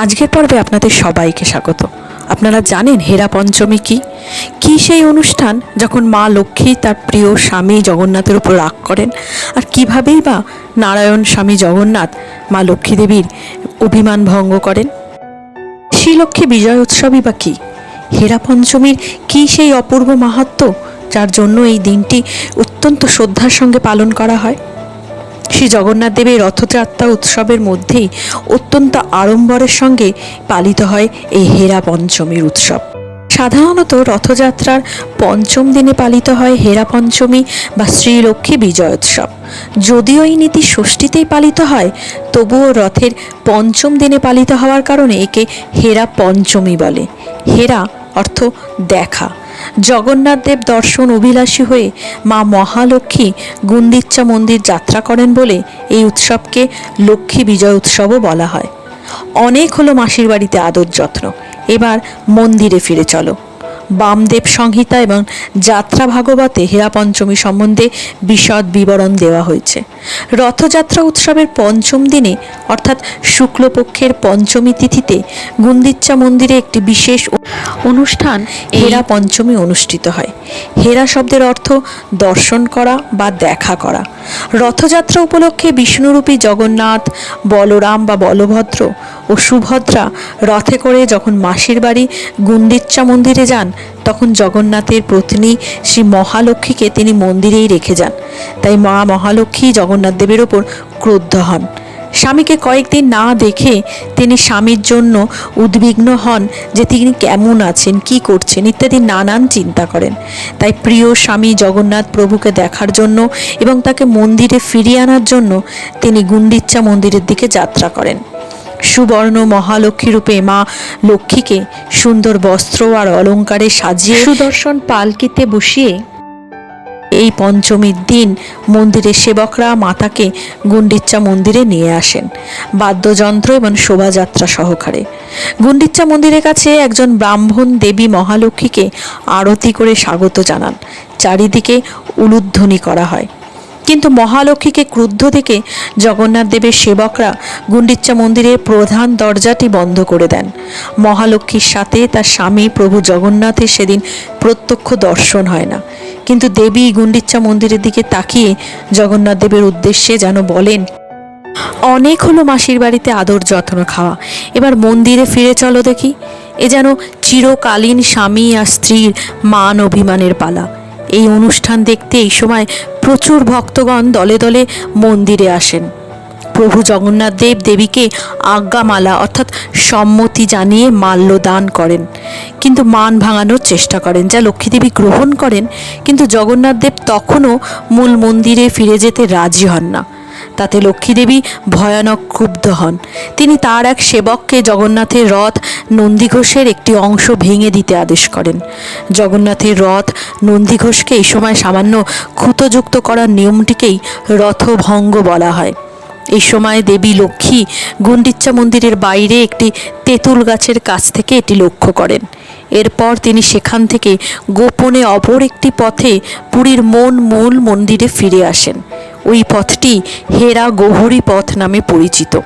আজকের পর্বে আপনাদের সবাইকে স্বাগত। আপনারা জানেন হেরা পঞ্চমী কি? কি সেই অনুষ্ঠান যখন মা লক্ষ্মী তার প্রিয় স্বামী জগন্নাথের উপর রাগ করেন? আর কিভাবেই বা নারায়ণ স্বামী জগন্নাথ মা লক্ষ্মী দেবীর অভিমান ভঙ্গ করেন? শ্রীলক্ষ্মী বিজয় উৎসবই বা কী? হেরা পঞ্চমীর কী সেই অপূর্ব মাহাত্ম্য যার জন্য এই দিনটি অত্যন্ত শ্রদ্ধার সঙ্গে পালন করা হয়? শ্রী জগন্নাথ দেবের রথযাত্রা উৎসবের মধ্যেই অত্যন্ত আড়ম্বরের সঙ্গে পালিত হয় এই হেরা পঞ্চমীর উৎসব। সাধারণত রথযাত্রার পঞ্চম দিনে পালিত হয় হেরা পঞ্চমী বা শ্রীলক্ষ্মী বিজয় উৎসব। যদিও এই নীতি ষষ্ঠীতেই পালিত হয়, তবুও রথের পঞ্চম দিনে পালিত হওয়ার কারণে একে হেরা পঞ্চমী বলে। হেরা অর্থ দেখা। জগন্নাথ দেব দর্শন অভিলাষী হয়ে মা মহালক্ষ্মী গুন্দিচ্ছা মন্দির যাত্রা করেন বলে এই উৎসবকে লক্ষ্মী বিজয় উৎসবও বলা হয়। অনেক হলো মাসির বাড়িতে আদর যত্ন। এবার মন্দিরে ফিরে চলো। বামদেব সংহিতা এবং যাত্রা ভাগবতে হেরা পঞ্চমী সম্বন্ধে বিশদ বিবরণ দেওয়া হয়েছে। রথযাত্রা উৎসবের পঞ্চম দিনে, অর্থাৎ শুক্লপক্ষের পঞ্চমী তিথিতে, গুন্দিচ্চা মন্দিরে একটি বিশেষ অনুষ্ঠান হেরা পঞ্চমী অনুষ্ঠিত হয়। হেরা শব্দের অর্থ দর্শন করা বা দেখা করা। রথযাত্রা উপলক্ষে বিষ্ণুরূপী জগন্নাথ, বলরাম বা বলভদ্র ও সুভদ্রা রথে করে যখন মাসির বাড়ি গুন্ডিচ্চা মন্দিরে যান, তখন জগন্নাথের পত্নী শ্রী মহালক্ষ্মীকে তিনি মন্দিরেই রেখে যান। তাই মা মহালক্ষ্মী জগন্নাথ দেবের ওপর ক্রুদ্ধ হন। স্বামীকে কয়েকদিন না দেখে তিনি স্বামীর জন্য উদ্বিগ্ন হন যে তিনি কেমন আছেন, কি করছেন ইত্যাদি নানান চিন্তা করেন। তাই প্রিয় স্বামী জগন্নাথ প্রভুকে দেখার জন্য এবং তাকে মন্দিরে ফিরিয়ে আনার জন্য তিনি গুন্ডিচ্চা মন্দিরের দিকে যাত্রা করেন। সুবর্ণ মহালক্ষ্মী রূপে মা লক্ষ্মীকে সুন্দর বস্ত্র আর অলঙ্কারে সাজিয়ে সুদর্শন পালকিতে বসিয়ে এই পঞ্চমীর দিন মন্দিরের সেবকরা মাতাকে গুন্ডিচ্চা মন্দিরে নিয়ে আসেন। বাদ্যযন্ত্র এবং শোভাযাত্রা সহকারে। গুন্ডিচ্চা মন্দিরের কাছে একজন ব্রাহ্মণ দেবী মহালক্ষ্মীকে আরতি করে স্বাগত জানান। চারিদিকে উলুধ্বনি করা হয়। কিন্তু মহালক্ষ্মীকে ক্রুদ্ধ দেখে জগন্নাথ দেবের সেবকরা গুন্ডিচ্চা মন্দিরের প্রধান দরজাটি বন্ধ করে দেন। মহালক্ষ্মীর সাথে তার স্বামী প্রভু জগন্নাথের সেদিন প্রত্যক্ষ দর্শন হয় না। কিন্তু দেবী গুন্ডিচ্চা মন্দিরের দিকে তাকিয়ে জগন্নাথ দেবের উদ্দেশ্যে যেন বলেন, অনেক হলো মাসির বাড়িতে আদর যত্ন খাওয়া। এবার মন্দিরে ফিরে চলো দেখি। এ যেন চিরকালীন স্বামী আর স্ত্রীর মান অভিমানের পালা। এই অনুষ্ঠান দেখতে এই সময় প্রচুর ভক্তগণ দলে দলে মন্দিরে আসেন। প্রভু জগন্নাথ দেব দেবীকে আজ্ঞামালা অর্থাৎ সম্মতি জানিয়ে মাল্য দান করেন। কিন্তু মান ভাঙানোর চেষ্টা করেন। যা লক্ষ্মীদেবী গ্রহণ করেন, কিন্তু জগন্নাথ দেব তখনও মূল মন্দিরে ফিরে যেতে রাজি হন না। তাতে লক্ষ্মীদেবী ভয়ানক ক্ষুব্ধ হন। তিনি তার এক সেবককে জগন্নাথের রথ নন্দীঘোষের একটি অংশ ভেঙে দিতে আদেশ করেন। জগন্নাথের রথ নন্দীঘোষকে এই সময় সামান্য ক্ষুতযুক্ত করার নিয়মটিকেই রথভঙ্গ বলা হয়। এই সময় দেবী লক্ষ্মী গুন্ডিচ্চা মন্দিরের বাইরে একটি তেঁতুল গাছের কাছ থেকে এটি লক্ষ্য করেন। এরপর তিনি সেখান থেকে গোপনে অপর একটি পথে পুরীর মন মূল মন্দিরে ফিরে আসেন। ওই পথটি হেরা গৌহরী পথ নামে পরিচিত।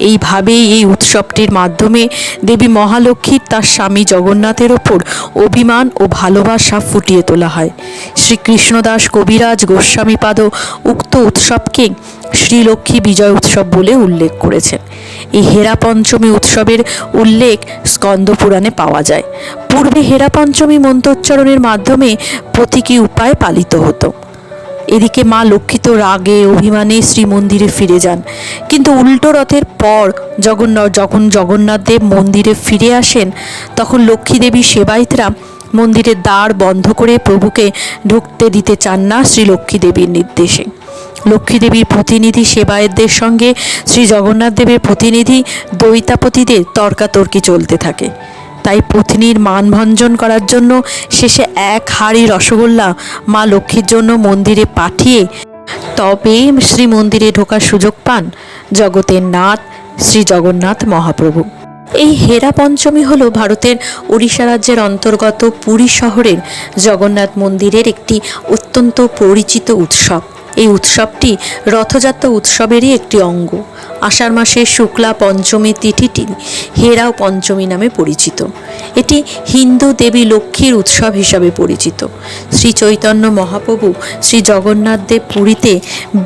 এইভাবেই এই উৎসবটির মাধ্যমে দেবী মহালক্ষ্মীর তার স্বামী জগন্নাথের ওপর অভিমান ও ভালোবাসা ফুটিয়ে তোলা হয়। শ্রীকৃষ্ণদাস কবিরাজ গোস্বামীপাদ উক্ত উৎসবকে শ্রীলক্ষ্মী বিজয় উৎসব বলে উল্লেখ করেছেন। এই হেরা পঞ্চমী উৎসবের উল্লেখ স্কন্দ পুরাণে পাওয়া যায়। পূর্বে হেরা পঞ্চমী মন্ত্রোচ্চারণের মাধ্যমে প্রতীকী উপায় পালিত হতো। এদিকে মা লক্ষ্মী তো রাগে, অভিমানে শ্রীমন্দিরে ফিরে যান। কিন্তু উল্টো রথের পর জগন্নাথ যখন জগন্নাথ দেব মন্দিরে ফিরে আসেন, তখন লক্ষ্মী দেবী সেবায়িতরা মন্দিরের দ্বার বন্ধ করে প্রভুকে ঢুকতে দিতে চান না শ্রী লক্ষ্মী দেবীর নির্দেশে। লক্ষ্মী দেবীর প্রতিনিধি সেবায়েতদের সঙ্গে শ্রী জগন্নাথ দেবের প্রতিনিধি দৈতাপতিদের তর্কাতর্কি চলতে থাকে। তাই পত্নীর মানভঞ্জন করার জন্য শেষে এক হাঁড়ি রসগোল্লা মা লক্ষ্মীর জন্য মন্দিরে পাঠিয়ে তবে শ্রী মন্দিরে ঢোকার সুযোগ পান জগতের নাথ, শ্রী জগন্নাথ মহাপ্রভু। এই হেরা পঞ্চমী হল ভারতের ওড়িশা রাজ্যের অন্তর্গত পুরী শহরের জগন্নাথ মন্দিরের একটি অত্যন্ত পরিচিত উৎসব। এই উৎসবটি রথযাত্রা উৎসবেরই একটি অঙ্গ। আষাঢ় মাসের শুক্লা পঞ্চমী তিথিটি হেরাও পঞ্চমী নামে পরিচিত। এটি হিন্দু দেবী লক্ষ্মীর উৎসব হিসাবে পরিচিত। শ্রী চৈতন্য মহাপ্রভু শ্রী জগন্নাথ দেব পুরীতে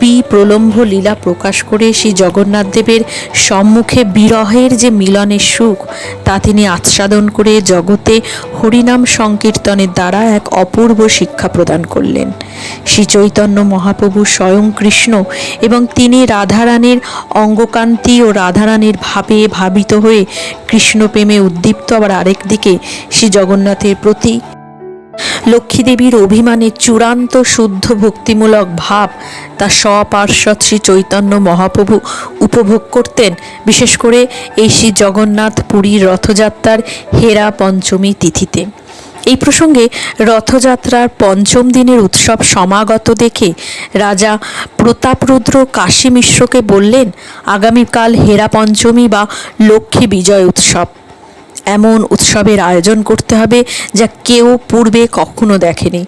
বি প্রলম্ভ লীলা প্রকাশ করে শ্রী জগন্নাথ দেবের সম্মুখে বিরহের যে মিলনের সুখ, তা তিনি আচ্ছাদন করে জগতে হরিনাম সংকীর্তনের দ্বারা এক অপূর্ব শিক্ষা প্রদান করলেন। শ্রী চৈতন্য মহাপ্রভু স্বয়ং কৃষ্ণ এবং তিনি রাধারানীর অঙ্গকান্তি ও রাধারানীর ভাবে ভাবিত হয়ে কৃষ্ণপ্রেমে উদ্দীপ্ত। আবার আরেক দিকে শ্রী জগন্নাথের প্রতি। লক্ষ্মীদেবীর অভিমানের চূড়ান্ত শুদ্ধ ভক্তিমূলক ভাব তা স্বপার্শ্বদ শ্রী চৈতন্য মহাপ্রভু উপভোগ করতেন, বিশেষ করে এই শ্রী জগন্নাথ পুরীর রথযাত্রার হেরা পঞ্চমী তিথিতে। এই প্রসঙ্গে রথযাত্রার পঞ্চম দিনের উৎসব সমাগত দেখে রাজা প্রতাপরুদ্র কাশী মিশ্রকে বললেন, আগামীকাল হেরা পঞ্চমী বা লক্ষ্মী বিজয় উৎসব। এমন উৎসবের আয়োজন করতে হবে যা কেউ পূর্বে কখনো দেখেনি।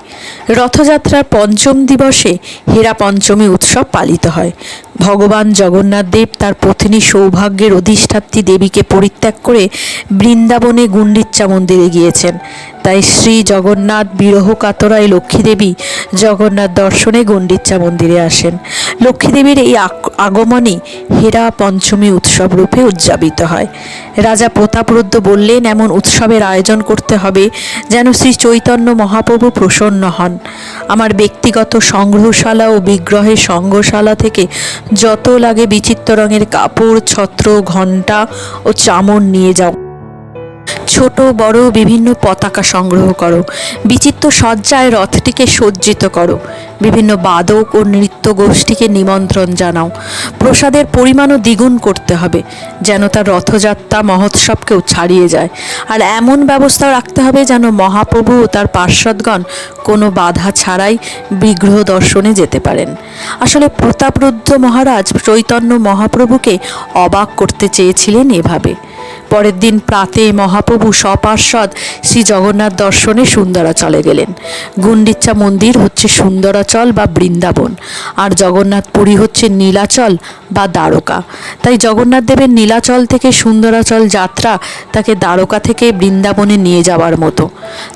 রথযাত্রার পঞ্চম দিবসে হেরা পঞ্চমী উৎসব পালিত হয়। ভগবান জগন্নাথ দেব তার পত্নী সৌভাগ্যের অধিষ্ঠাত্রী দেবীকে পরিত্যাগ করে বৃন্দাবনে গুন্ডিচ্চা মন্দিরে গিয়েছেন। তাই শ্রী জগন্নাথ বিরহ কাতরায় লক্ষ্মীদেবী জগন্নাথ দর্শনে গণ্ডিচ্চা মন্দিরে আসেন। লক্ষ্মীদেবীর এই আগমনই হেরা পঞ্চমী উৎসব রূপে উদযাপিত হয়। রাজা প্রতাপরুদ্র বললেন, এমন উৎসবের আয়োজন করতে হবে যেন শ্রী চৈতন্য মহাপ্রভু প্রসন্ন হন। আমার ব্যক্তিগত সংগ্রহশালা ও বিগ্রহের সংগ্রহশালা থেকে যত লাগে বিচিত্র রঙের কাপড় ছত্র ঘণ্টা ও চামড় নিয়ে যাও। ছোট, বড়, বিভিন্ন পতাকা সংগ্রহ করো। বিচিত্র সজ্জায় রথটিকে সজ্জিত করো। বিভিন্ন বাদক ও নৃত্য গোষ্ঠীকে নিমন্ত্রণ জানাও। প্রসাদের পরিমাণও দ্বিগুণ করতে হবে, যেন তার রথযাত্রা মহোৎসবকেও ছাড়িয়ে যায়। আর এমন ব্যবস্থা রাখতে হবে যেন মহাপ্রভু ও তার পার্শ্বদগণ কোনো বাধা ছাড়াই বিগ্রহ দর্শনে যেতে পারেন। আসলে প্রতাপরুদ্ধ মহারাজ চৈতন্য মহাপ্রভুকে অবাক করতে চেয়েছিলেন এভাবে। পরের দিন প্রাতে মহাপ্রভু সপার্শ্বদ শ্রী জগন্নাথ দর্শনে সুন্দরাচলে গেলেন। গুন্ডিচ্ছা মন্দির হচ্ছে সুন্দরাচল বা বৃন্দাবন, আর জগন্নাথ পুরী হচ্ছে নীলাচল বা দ্বারকা। তাই জগন্নাথ দেবের নীলাচল থেকে সুন্দরাচল যাত্রা তাকে দ্বারকা থেকে বৃন্দাবনে নিয়ে যাওয়ার মতো।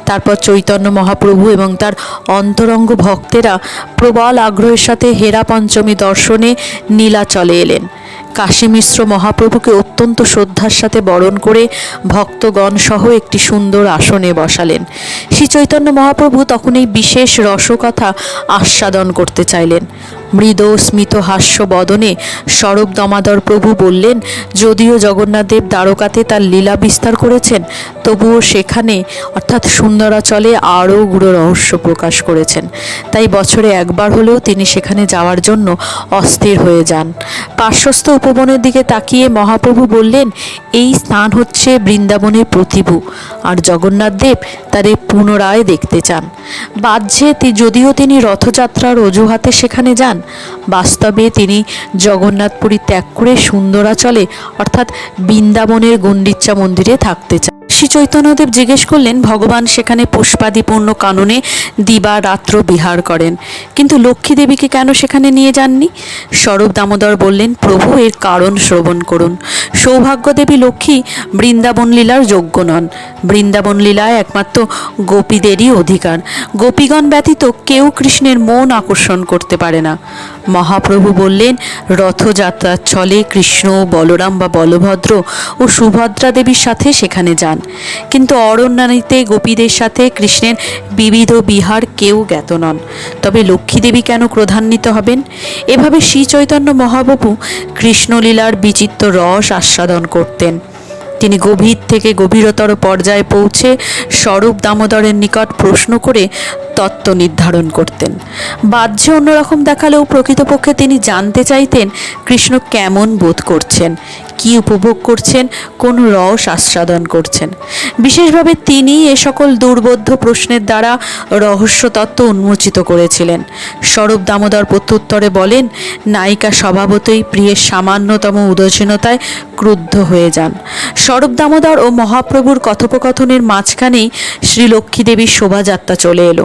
তারপর চৈতন্য মহাপ্রভু এবং তার অন্তরঙ্গ ভক্তেরা প্রবল আগ্রহের সাথে হেরা পঞ্চমী দর্শনে নীলাচলে এলেন। কাশী মিশ্র মহাপ্রভুকে অত্যন্ত শ্রদ্ধার সাথে বরণ করে ভক্তগণ সহ একটি সুন্দর আসনে বসালেন। শ্রী চৈতন্য মহাপ্রভু তখন এই বিশেষ রসকথা আস্বাদন করতে চাইলেন। মৃদ স্মিত হাস্য বদনে স্বরূপ দমাদর প্রভু বললেন, যদিও জগন্নাথদেব দ্বারকাতে তার লীলা বিস্তার করেছেন, তবুও সেখানে, অর্থাৎ সুন্দরাচলে আরও গুড়ো রহস্য প্রকাশ করেছেন। তাই বছরে একবার হলেও তিনি সেখানে যাওয়ার জন্য অস্থির হয়ে যান। পার্শ্বস্থ উপবনের দিকে তাকিয়ে মহাপ্রভু বললেন, এই স্থান হচ্ছে বৃন্দাবনের প্রতিভু, আর জগন্নাথ দেব তারে পুনরায় দেখতে চান। বাহ্যে যদিও তিনি রথযাত্রার অজুহাতে সেখানে যান বাস্তবে তিনি জগন্নাথপুরী ত্যাগ করে সুন্দরাচলে অর্থাৎ বৃন্দাবনের গণ্ডিচ্চা মন্দিরে থাকতে চান। শ্রী চৈতন্যদেব জিজ্ঞেস করলেন, ভগবান সেখানে পুষ্পাদিপূর্ণ কাননে দিবা রাত্র বিহার করেন, কিন্তু লক্ষ্মী দেবীকে কেন সেখানে নিয়ে যাননি? স্বরূপ দামোদর বললেন, প্রভু, এর কারণ শ্রবণ করুন। সৌভাগ্য দেবী লক্ষ্মী বৃন্দাবন লীলার যোগ্য নন। বৃন্দাবন লীলায় একমাত্র গোপীদেরই অধিকার। গোপীগণ ব্যতীত কেউ কৃষ্ণের মন আকর্ষণ করতে পারে না। মহাপ্রভু বললেন, রথযাত্রার ছলে কৃষ্ণ, বলরাম বা বলভদ্র ও সুভদ্রা দেবীর সাথে সেখানে যান। কিন্তু অরণ্যানীতে গোপীদের সাথে কৃষ্ণের বিবিধ বিহার কেউ জ্ঞাত নন। তবে লক্ষ্মীদেবী কেন ক্রধান্বিত হবেন? এভাবে শ্রী চৈতন্য মহাপ্রভু কৃষ্ণলীলার বিচিত্র রস আস্বাদন করতেন। তিনি গভীর থেকে গভীরতর পর্যায়ে পৌঁছে স্বরূপ দামোদরের নিকট প্রশ্ন করে তত্ত্ব নির্ধারণ করতেন। বাহ্যে অন্যরকম দেখালেও প্রকৃতপক্ষে তিনি জানতে চাইতেন কৃষ্ণ কেমন বোধ করছেন, কি উপভোগ করছেন, কোন রস আস্বাদন করছেন। বিশেষভাবে তিনি এ সকল দুর্বোধ্য প্রশ্নের দ্বারা রহস্য তত্ত্ব উন্মোচিত করেছিলেন। স্বরূপ দামোদর প্রত্যুত্তরে বলেন, নায়িকা স্বভাবতই প্রিয়ের সামান্যতম উদাসীনতায় ক্রুদ্ধ হয়ে যান। স্বরূপ দামোদর ও মহাপ্রভুর কথোপকথনের মাঝখানেই শ্রী লক্ষ্মী দেবীর শোভাযাত্রা চলে এলো।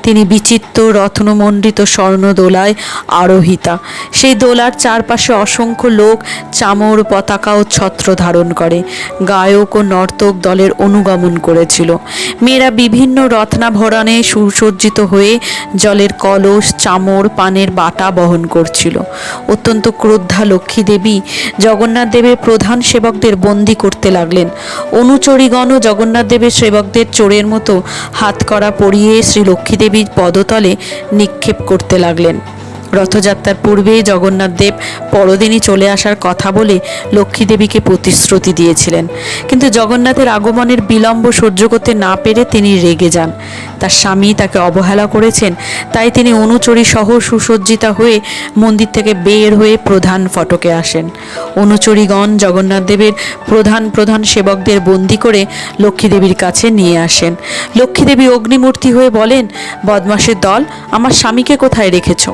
তিনি বিচিত্র রত্নমণ্ডিত স্বর্ণ দোলায় আরোহিতা। সেই দোলার চারপাশে অসংখ্য লোক চামর, পতাকা ও ছত্র ধারণ করে। গায়ক ও নর্তক দলের অনুগমন করেছিল। মেয়েরা বিভিন্ন রত্নাভরণে সুসজ্জিত হয়ে জলের কলস, চামর, পানের বাটা বহন করছিল। অত্যন্ত ক্রোদ্ধা লক্ষ্মী দেবী জগন্নাথ দেবের প্রধান সেবকদের বন্দি করতে লাগলেন। অনুচরীগণও জগন্নাথ দেবের সেবকদের চোরের মতো হাত করা পরিয়ে শ্রী লক্ষ্মী পদতলে নিক্ষেপ করতে লাগলেন। রথযাত্রার পূর্বে জগন্নাথ দেব পরদিনই চলে আসার কথা বলে লক্ষ্মী দেবীকে প্রতিশ্রুতি দিয়েছিলেন। কিন্তু জগন্নাথের আগমনের বিলম্ব সহ্য করতে না পেরে তিনি রেগে যান। তার স্বামী তাকে অবহেলা করেছেন, তাই তিনি অনুচরী সহ সুসজ্জিতা হয়ে মন্দির থেকে বের হয়ে প্রধান ফটকে আসেন। অনুচরীগণ জগন্নাথ দেবের প্রধান প্রধান সেবকদের বন্দি করে লক্ষ্মী দেবীর কাছে নিয়ে আসেন। লক্ষ্মী দেবী অগ্নিমূর্তি হয়ে বলেন, বদমাসের দল, আমার স্বামীকে কোথায় রেখেছো?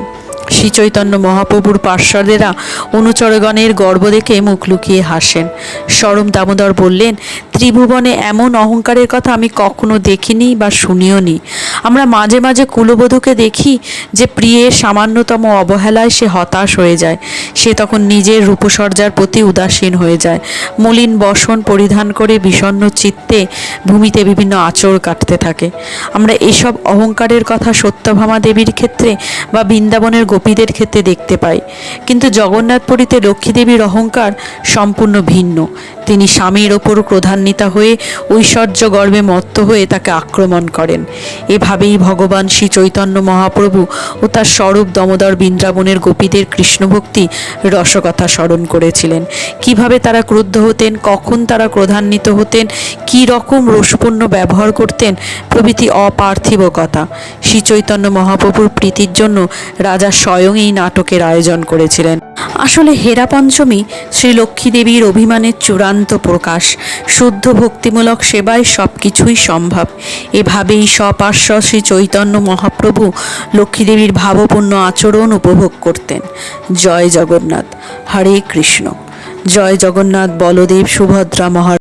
শ্রী চৈতন্য মহাপ্রভুর পার্শ্বদেরা অনুচরগণের গর্ব দেখে মুখ লুকিয়ে হাসেন। সরম দামোদর বললেন, ত্রিভুবনে এমন অহংকারের কথা আমি কখনো দেখিনি বা শুনিও নি আমরা মাঝে মাঝে কুলবধূকে দেখি যে প্রিয়ের সামান্যতম অবহেলায় সে হতাশ হয়ে যায়। সে তখন নিজের রূপসজ্জার প্রতি উদাসীন হয়ে যায়। মলিন বসন পরিধান করে বিষণ্ণ চিত্তে ভূমিতে বিভিন্ন আঁচড় কাটতে থাকে। আমরা এসব অহংকারের কথা সত্যভামা দেবীর ক্ষেত্রে বা বৃন্দাবনের গোপীদের ক্ষেত্রে দেখতে পাই। কিন্তু জগন্নাথপুরীতে লক্ষ্মী দেবীর অহংকার সম্পূর্ণ ভিন্ন। তিনি স্বামীর ওপর ক্রধান্বিতা হয়ে ঐশ্বর্য গর্বে মত্ত হয়ে তাকে আক্রমণ করেন। এভাবেই ভগবান শ্রী চৈতন্য মহাপ্রভু ও তার স্বরূপ দমোদর বৃন্দাবনের গোপীদের কৃষ্ণভক্তি রসকথা স্মরণ করেছিলেন। কীভাবে তারা ক্রুদ্ধ হতেন, কখন তারা ক্রধান্বিত হতেন, কী রকম রসপূর্ণ ব্যবহার করতেন, প্রভৃতি অপার্থিব কথা। শ্রী চৈতন্য মহাপ্রভুর প্রীতির জন্য রাজা স্বয়ং এই নাটকের আয়োজন করেছিলেন। আসলে হেরা পঞ্চমী শ্রী লক্ষ্মী দেবীর অভিমানের চূড়ান্ত প্রকাশ। শুদ্ধ ভক্তিমূলক সেবায় সব কিছুই সম্ভব। এভাবেই সপার্শ্ব শ্রী চৈতন্য মহাপ্রভু লক্ষ্মী দেবীর ভাবপূর্ণ আচরণ উপভোগ করতেন। জয় জগন্নাথ। হরে কৃষ্ণ। জয় জগন্নাথ, বলদেব সুভদ্রা মহারাজ।